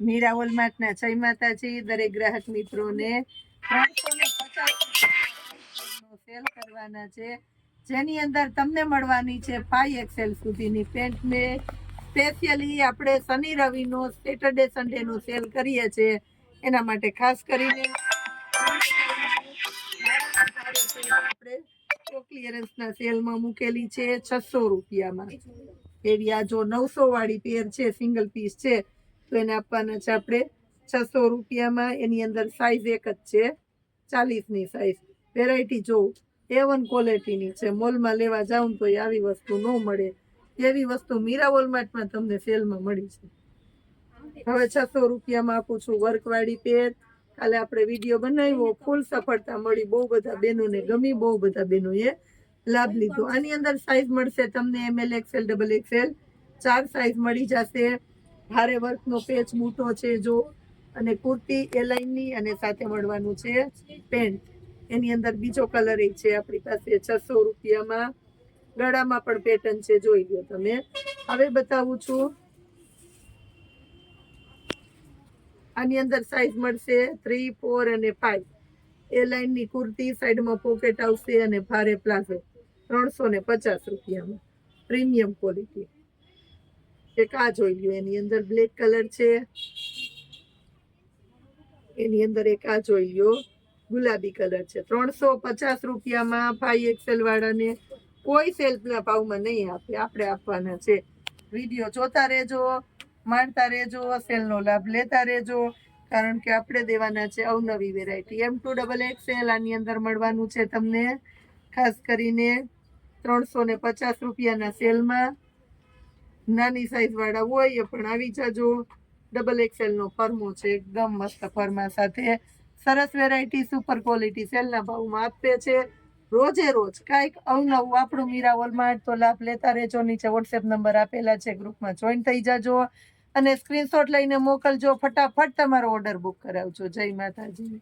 મીરા વોલમાર્ટના જય માતાજી, દરેક ગ્રાહક મિત્રોને. સેલ કરવાના છે. જેની અંદર તમને મળવાની છે ફાઈવ એક્સેલ સુધીની પેન્ટ ને સ્પેશિયલી આપણે શનિ રવિનો સેટરડે સન્ડેનો સેલ કરીએ છીએ. એના માટે ખાસ કરીને આપણે ક્લિયરન્સના સેલમાં મૂકેલી છે છસો રૂપિયામાં. એવી આ જો નવસો વાળી પેર છે સિંગલ પીસ છે તો એને આપવાના છે આપણે છસો રૂપિયામાં એની અંદર સાઈઝ એક જ છે. ચાલીસની સાઈઝ વેરાયટી જોઉં એ વન ક્વોલિટીની છે મોલમાં લેવા જાઉં તો આવી વસ્તુ ન મળે. એવી વસ્તુ મીરા વોલમાર્ટમાં તમને સેલમાં મળી છે. હવે છસો રૂપિયામાં આપું છું વર્કવાળી પેર કાલે આપણે વીડિયો બનાવ્યો, ફૂલ સફળતા મળી. બહુ બધા બહેનોને ગમી, બહુ બધા બહેનોએ લાભ લીધો. આની અંદર સાઈઝ મળશે તમને M L XL double XL ચાર સાઈઝ મળી જશે. ભારે વર્કનો પેચ બૂટો છે જો, અને કુર્તી એ લાઈનની અને સાથે મળવાનું છે પેન્ટ. એની અંદર બીજો કલર એ છે, આપણી પાસે છસો રૂપિયામાં. ગળામાં પણ પેટર્ન છે, જોઈ લો તમે. હવે બતાવું છું. આની અંદર સાઈઝ મળશે થ્રી ફોર અને ફાઈવ એ લાઇનની કુર્તી સાઈડમાં પોકેટ આવશે અને ભારે પ્લાઝો, ત્રણસો ને પચાસ રૂપિયામાં. પ્રીમિયમ ક્વોલિટી એક આ જોઈ લ્યો, એની અંદર બ્લેક કલર છે. એની અંદર એક આ જોઈ લ્યો, ગુલાબી કલર છે. ત્રણસો પચાસ રૂપિયામાં ફાઈ એક્સેલ વાળાને કોઈ સેલ્ફના ભાવમાં નહીં આપે, આપણે આપવાના છે. વીડિયો જોતા રહેજો, માણતા રહેજો સેલનો લાભ લેતા રહેજો, કારણ કે આપણે દેવાના છે અવનવી variety M to double XL આની અંદર મળવાનું છે તમને, ખાસ કરીને ત્રણસો ને પચાસ રૂપિયાના સેલમાં. નાની સાઈઝ વાળા હોય એ પણ આવી જાજો. ડબલ એક્સેલ નો ફર્મો છે, એકદમ મસ્ત ફર્મા સાથે. સરસ વેરાયટી સુપર ક્વોલિટી સેલના ભાવમાં આપે છે. રોજે રોજ કાંઈક અવનવું આપણું મીરા વોલમાર્ટ તો લાભ લેતા રહેજો. નીચે વોટ્સએપ નંબર આપેલા છે, ગ્રુપમાં જોઈન થઈ જાજો. અને સ્ક્રીનશોટ લઈને મોકલજો. ફટાફટ તમારો ઓર્ડર બુક કરાવજો. જય માતાજી.